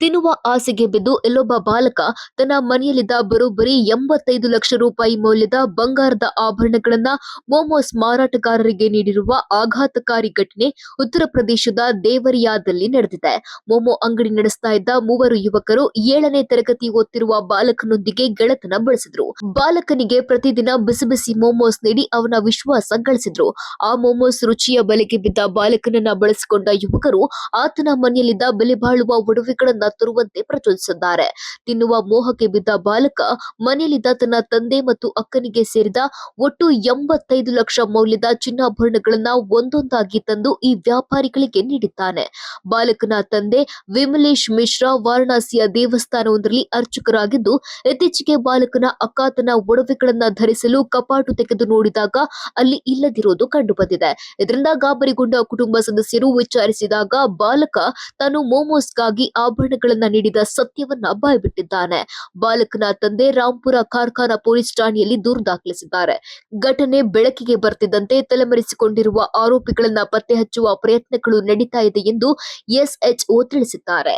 ತಿನ್ನುವ ಆಸೆಗೆ ಬಿದ್ದು ಇಲ್ಲೊಬ್ಬ ಬಾಲಕ ತನ್ನ ಮನೆಯಲ್ಲಿದ್ದ ಬರೋಬ್ಬರಿ ಎಂಬತ್ತೈದು ಲಕ್ಷ ರೂಪಾಯಿ ಮೌಲ್ಯದ ಬಂಗಾರದ ಆಭರಣಗಳನ್ನ ಮೋಮೋಸ್ ಮಾರಾಟಗಾರರಿಗೆ ನೀಡಿರುವ ಆಘಾತಕಾರಿ ಘಟನೆ ಉತ್ತರ ಪ್ರದೇಶದ ದೇವರಿಯಾದಲ್ಲಿ ನಡೆದಿದೆ. ಮೋಮೋ ಅಂಗಡಿ ನಡೆಸ್ತಾ ಇದ್ದ ಮೂವರು ಯುವಕರು ಏಳನೇ ತರಗತಿ ಓದ್ತಿರುವ ಬಾಲಕನೊಂದಿಗೆ ಗೆಳೆತನ ಬಳಸಿದ್ರು. ಬಾಲಕನಿಗೆ ಪ್ರತಿದಿನ ಬಿಸಿ ಬಿಸಿ ಮೋಮೋಸ್ ನೀಡಿ ಅವನ ವಿಶ್ವಾಸ ಗಳಿಸಿದ್ರು. ಆ ಮೋಮೋಸ್ ರುಚಿಯ ಬಲೆಗೆ ಬಿದ್ದ ಬಾಲಕನನ್ನ ಬಳಸಿಕೊಂಡ ಯುವಕರು ಆತನ ಮನೆಯಲ್ಲಿದ್ದ ಬೆಲೆ ಬಾಳುವ ಒಡವೆಗಳನ್ನ ತರುವಂತೆ ಪ್ರಚೋದಿಸಿದ್ದಾರೆ. ತಿನ್ನುವ ಮೋಹಕ್ಕೆ ಬಿದ್ದ ಬಾಲಕ, ಮನೆಯಲ್ಲಿದ್ದ ತನ್ನ ತಂದೆ ಮತ್ತು ಅಕ್ಕನಿಗೆ ಸೇರಿದ ಒಟ್ಟು ಎಂಬತ್ತೈದು ಲಕ್ಷ ಮೌಲ್ಯದ ಚಿನ್ನಾಭರಣಗಳನ್ನ ಒಂದೊಂದಾಗಿ ತಂದು ಈ ವ್ಯಾಪಾರಿಗಳಿಗೆ ನೀಡಿದ್ದಾನೆ. ಬಾಲಕನ ತಂದೆ ವಿಮಲೇಶ್ ಮಿಶ್ರಾ ವಾರಣಾಸಿಯ ದೇವಸ್ಥಾನವೊಂದರಲ್ಲಿ ಅರ್ಚಕರಾಗಿದ್ದು, ಇತ್ತೀಚೆಗೆ ಬಾಲಕನ ಅಕ್ಕ ತನ್ನ ಒಡವೆಗಳನ್ನ ಧರಿಸಲು ಕಪಾಟು ತೆಗೆದು ನೋಡಿದಾಗ ಅಲ್ಲಿ ಇಲ್ಲದಿರೋದು ಕಂಡುಬಂದಿದೆ. ಇದರಿಂದ ಗಾಬರಿಗೊಂಡ ಕುಟುಂಬ ಸದಸ್ಯರು ವಿಚಾರಿಸಿದಾಗ ಬಾಲಕ, ತಾನು ಮೋಮೋಸ್ಗಾಗಿ ಆಭರಣಗಳನ್ನ ನೀಡಿದ ಸತ್ಯವನ್ನ ಬಾಯ್ಬಿಟ್ಟಿದ್ದಾನೆ ಬಾಲಕನ ತಂದೆ ರಾಂಪುರ ಕಾರ್ಖಾನಾ ಪೊಲೀಸ್ ಠಾಣೆಯಲ್ಲಿ ದೂರು ದಾಖಲಿಸಿದ್ದಾರೆ. ಘಟನೆ ಬೆಳಕಿಗೆ ಬರ್ತಿದ್ದಂತೆ ತಲೆಮರೆಸಿಕೊಂಡಿರುವ ಆರೋಪಿಗಳನ್ನ ಪತ್ತೆ ಹಚ್ಚುವ ಪ್ರಯತ್ನಗಳು ನಡೀತಾ ಇದೆ ಎಂದು ಎಸ್ಎಚ್ಒ ತಿಳಿಸಿದ್ದಾರೆ.